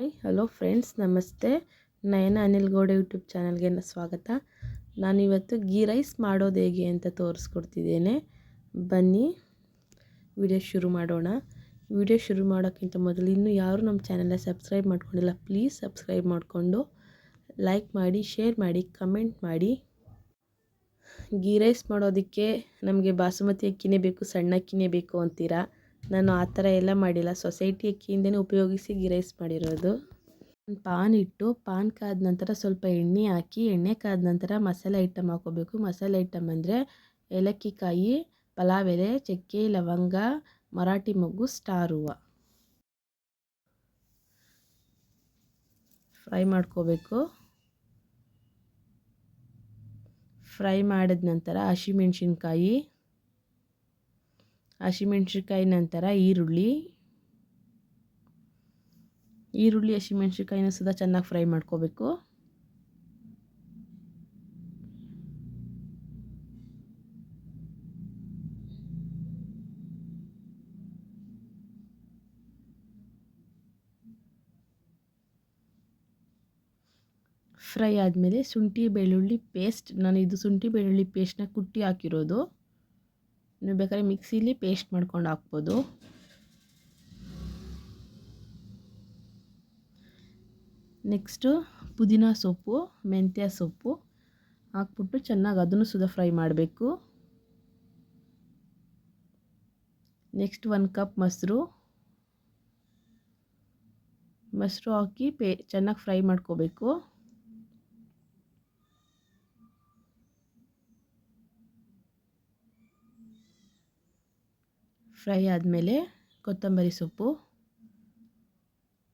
Hi, hello friends, ನಮಸ್ತೆ. ನಯನ Anil Gowda YouTube ಚಾನಲ್ಗೆ ಸ್ವಾಗತ. ನಾನಿವತ್ತು ಗೀ ರೈಸ್ ಮಾಡೋದು ಹೇಗೆ ಅಂತ ತೋರಿಸ್ಕೊಡ್ತಿದ್ದೇನೆ. ಬನ್ನಿ, ವಿಡಿಯೋ ಶುರು ಮಾಡೋಣ. ವಿಡಿಯೋ ಶುರು ಮಾಡೋಕ್ಕಿಂತ ಮೊದಲು ಇನ್ನೂ ಯಾರು ನಮ್ಮ ಚಾನಲ್ನ ಸಬ್ಸ್ಕ್ರೈಬ್ ಮಾಡ್ಕೊಂಡಿಲ್ಲ, ಪ್ಲೀಸ್ ಸಬ್ಸ್ಕ್ರೈಬ್ ಮಾಡಿಕೊಂಡು ಲೈಕ್ ಮಾಡಿ, ಶೇರ್ ಮಾಡಿ, ಕಮೆಂಟ್ ಮಾಡಿ. ಗೀ ರೈಸ್ ಮಾಡೋದಕ್ಕೆ ನಮಗೆ ಬಾಸುಮತಿ ಅಕ್ಕಿನೇ ಬೇಕು, ಸಣ್ಣ ಅಕ್ಕಿನೇ ಬೇಕು ಅಂತೀರಾ? ನಾನು ಆ ಥರ ಎಲ್ಲ ಮಾಡಿಲ್ಲ. ಸೊಸೈಟಿ ಅಕ್ಕಿಯಿಂದನೇ ಉಪಯೋಗಿಸಿ ಗಿರೈಸ್ ಮಾಡಿರೋದು. ಪಾನ್ ಇಟ್ಟು, ಪಾನ್ ಕಾದ ನಂತರ ಸ್ವಲ್ಪ ಎಣ್ಣೆ ಹಾಕಿ, ಎಣ್ಣೆ ಕಾದ ನಂತರ ಮಸಾಲೆ ಐಟಮ್ ಹಾಕೋಬೇಕು. ಮಸಾಲೆ ಐಟಮ್ ಅಂದರೆ ಏಲಕ್ಕಿ ಕಾಯಿ ಪಲಾವ್ ಎಲೆ ಚಕ್ಕೆ, ಲವಂಗ, ಮರಾಠಿ ಮೊಗ್ಗು, ಸ್ಟಾರ್ ಹೂವು. ಫ್ರೈ ಮಾಡ್ಕೋಬೇಕು. ಫ್ರೈ ಮಾಡಿದ ನಂತರ ಹಸಿಮೆಣ್ಸಿನ್ಕಾಯಿ ಹಸಿಮೆಣ್ಸಿನ್ಕಾಯಿ ನಂತರ ಈರುಳ್ಳಿ. ಈರುಳ್ಳಿ ಹಸಿಮೆಣ್ಸಿನ್ಕಾಯಿನ ಸುದ ಚೆನ್ನಾಗಿ ಫ್ರೈ ಮಾಡ್ಕೋಬೇಕು. ಫ್ರೈ ಆದಮೇಲೆ ಶುಂಠಿ ಬೆಳ್ಳುಳ್ಳಿ ಪೇಸ್ಟ್ ನಾನು ಇದು ಶುಂಠಿ ಬೆಳ್ಳುಳ್ಳಿ ಪೇಸ್ಟ್ನ ಕುಟ್ಟಿ ಹಾಕಿರೋದು. ನೀವು ಬೇಕಾದ್ರೆ ಮಿಕ್ಸಿಲಿ ಪೇಸ್ಟ್ ಮಾಡ್ಕೊಂಡು ಹಾಕ್ಬೋದು. ನೆಕ್ಸ್ಟು ಪುದೀನ ಸೊಪ್ಪು, ಮೆಂತ್ಯ ಸೊಪ್ಪು ಹಾಕ್ಬಿಟ್ಟು ಚೆನ್ನಾಗಿ ಅದನ್ನು ಸುದ ಫ್ರೈ ಮಾಡಬೇಕು. ನೆಕ್ಸ್ಟ್ ಒನ್ ಕಪ್ ಮೊಸರು. ಮೊಸರು ಹಾಕಿ ಪೇ ಚೆನ್ನಾಗಿ ಫ್ರೈ ಮಾಡ್ಕೋಬೇಕು. ಫ್ರೈ ಆದಮೇಲೆ ಕೊತ್ತಂಬರಿ ಸೊಪ್ಪು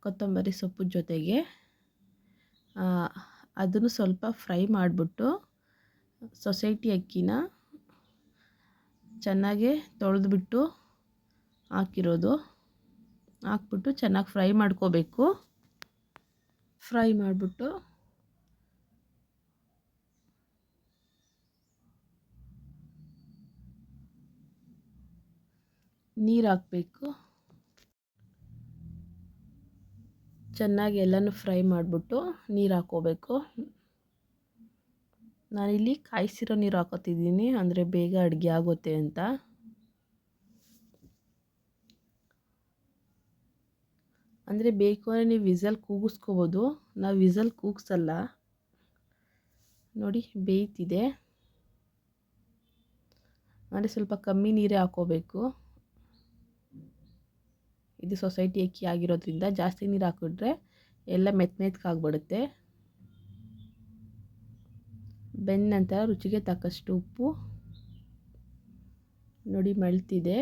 ಕೊತ್ತಂಬರಿ ಸೊಪ್ಪು ಜೊತೆಗೆ ಅದನ್ನು ಸ್ವಲ್ಪ ಫ್ರೈ ಮಾಡಿಬಿಟ್ಟು ಸೊಸೈಟಿ ಅಕ್ಕಿನ ಚೆನ್ನಾಗೆ ತೊಳೆದ್ಬಿಟ್ಟು ಹಾಕಿರೋದು. ಹಾಕ್ಬಿಟ್ಟು ಚೆನ್ನಾಗಿ ಫ್ರೈ ಮಾಡ್ಕೋಬೇಕು. ಫ್ರೈ ಮಾಡಿಬಿಟ್ಟು ನೀರು ಹಾಕಬೇಕು. ಚೆನ್ನಾಗಿ ಎಲ್ಲನೂ ಫ್ರೈ ಮಾಡಿಬಿಟ್ಟು ನೀರು ಹಾಕೋಬೇಕು. ನಾನಿಲ್ಲಿ ಕಾಯಿಸಿರೋ ನೀರು ಹಾಕೋತಿದ್ದೀನಿ, ಅಂದರೆ ಬೇಗ ಅಡುಗೆ ಆಗುತ್ತೆ ಅಂತ. ಅಂದರೆ ಬೇಕು ಅಂದರೆ ನೀವು ವಿಸಲ್ ಕೂಗಿಸ್ಕೋಬೋದು. ನಾವು ವಿಸಲ್ ಕೂಗಿಸಲ್ಲ. ನೋಡಿ, ಬೇಯ್ತಿದೆ. ಅಂದರೆ ಸ್ವಲ್ಪ ಕಮ್ಮಿ ನೀರೇ ಹಾಕೋಬೇಕು. ಇದು ಸೊಸೈಟಿ ಅಕ್ಕಿ ಆಗಿರೋದ್ರಿಂದ ಜಾಸ್ತಿ ನೀರು ಹಾಕಿದ್ರೆ ಎಲ್ಲ ಮೆತ್ತ ಮೆತ್ತಗಾಗ್ಬಿಡುತ್ತೆ ಬೆಂದ ನಂತರ ರುಚಿಗೆ ತಕ್ಕಷ್ಟು ಉಪ್ಪು. ನೋಡಿ ಮಳ್ತಿದೆ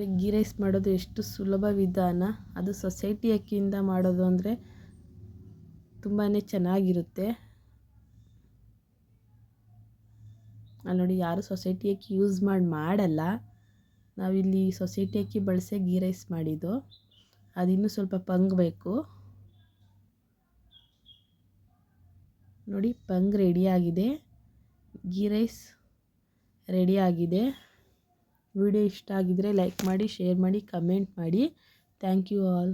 ನೋಡಿ, ಗೀ ರೈಸ್ ಮಾಡೋದು ಎಷ್ಟು ಸುಲಭ ವಿಧಾನ. ಅದು ಸೊಸೈಟಿ ಅಕ್ಕಿಯಿಂದ ಮಾಡೋದು ಅಂದರೆ ತುಂಬಾ ಚೆನ್ನಾಗಿರುತ್ತೆ. ಅಲ್ಲಿ ನೋಡಿ, ಯಾರು ಸೊಸೈಟಿ ಅಕ್ಕಿ ಯೂಸ್ ಮಾಡಿ, ಮಾಡಲ್ಲ. ನಾವಿಲ್ಲಿ ಸೊಸೈಟಿ ಅಕ್ಕಿ ಬಳಸಿ ಗೀ ರೈಸ್ ಮಾಡಿದ್ದು. ಅದಿನ್ನೂ ಸ್ವಲ್ಪ ಪಂಗಬೇಕು ನೋಡಿ, ಪಂಗ್ ರೆಡಿಯಾಗಿದೆ ಗೀ ರೈಸ್ ರೆಡಿಯಾಗಿದೆ ವಿಡಿಯೋ ಇಷ್ಟ ಆಗಿದ್ದರೆ ಲೈಕ್ ಮಾಡಿ ಶೇರ್ ಮಾಡಿ ಕಮೆಂಟ್ ಮಾಡಿ. Thank you all.